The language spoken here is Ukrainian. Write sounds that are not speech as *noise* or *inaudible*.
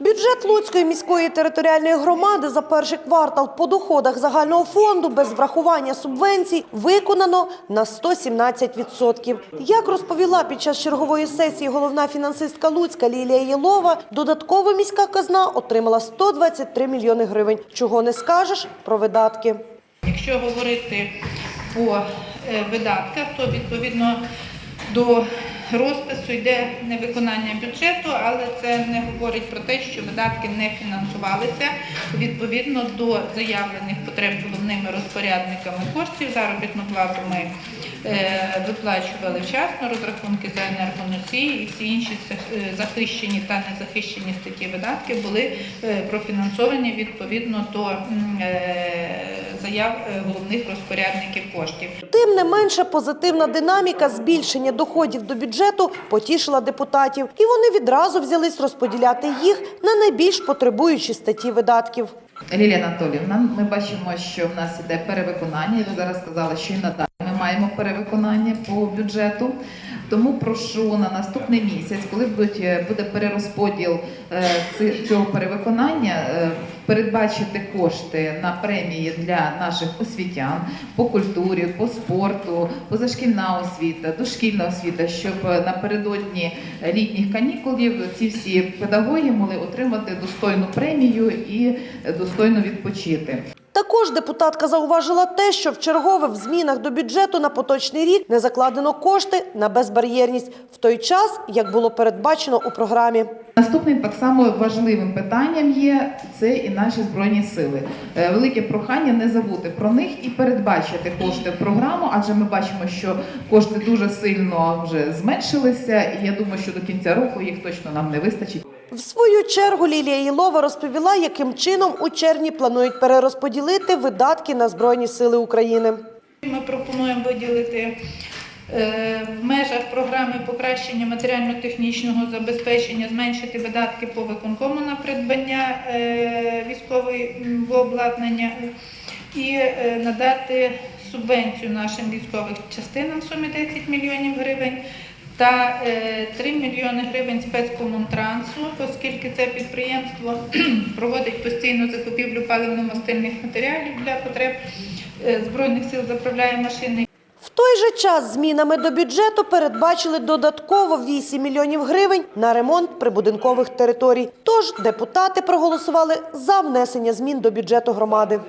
Бюджет Луцької міської територіальної громади за перший квартал по доходах загального фонду без врахування субвенцій виконано на 117%. Як розповіла під час чергової сесії головна фінансистка Луцька Лілія Єлова, додатково міська казна отримала 123 мільйони гривень. Чого не скажеш про видатки. Якщо говорити по е, видатках, то відповідно до розпису йде невиконання бюджету, але це не говорить про те, що видатки не фінансувалися відповідно до заявлених потреб головними розпорядниками коштів. Заробітну плату ми е, виплачували вчасно, розрахунки за енергоносії і всі інші е, захищені та незахищені статті видатки були е, профінансовані відповідно до заяв е, головних розпорядників коштів. Тим не менше, позитивна динаміка збільшення доходів до бюджету потішила депутатів, і вони відразу взялись розподіляти їх на найбільш потребуючі статті видатків. Лілія Анатоліївна, ми бачимо, що в нас іде перевиконання. і Ви зараз сказали, що і надалі маємо перевиконання по бюджету. Тому прошу на наступний місяць, коли е, буде перерозподіл е, цього перевиконання, е, передбачити кошти на премії для наших освітян по культурі, по спорту, позашкільна освіта, дошкільна освіта, щоб напередодні літніх канікулів ці всі педагоги могли отримати достойну премію і достойно відпочити. Також депутатка зауважила те, що в чергове в змінах до бюджету на поточний рік не закладено кошти на безбар'єрність в той час, як було передбачено у програмі. Наступним так само важливим питанням є це і наші збройні сили. Е, Велике прохання не забути про них і передбачити кошти в програму, адже ми бачимо, що кошти дуже сильно вже зменшилися, і я думаю, що до кінця року їх точно нам не вистачить. В свою чергу Лілія Єлова розповіла, яким чином у червні планують перерозподілити видатки на Збройні Сили України. Ми пропонуємо виділити в межах програми покращення матеріально-технічного забезпечення, зменшити видатки по виконкому на придбання е, військового обладнання і е, надати субвенцію нашим військовим частинам в сумі 10 мільйонів гривень. Та е, 3 мільйони гривень спецкомунтрансу, оскільки це підприємство *clears throat* проводить постійну закупівлю паливно-мастильних матеріалів для потреб е, Збройних сил заправляє машини. Же час змінами до бюджету передбачили додатково 8 мільйонів гривень на ремонт прибудинкових територій. Тож депутати проголосували за внесення змін до бюджету громади.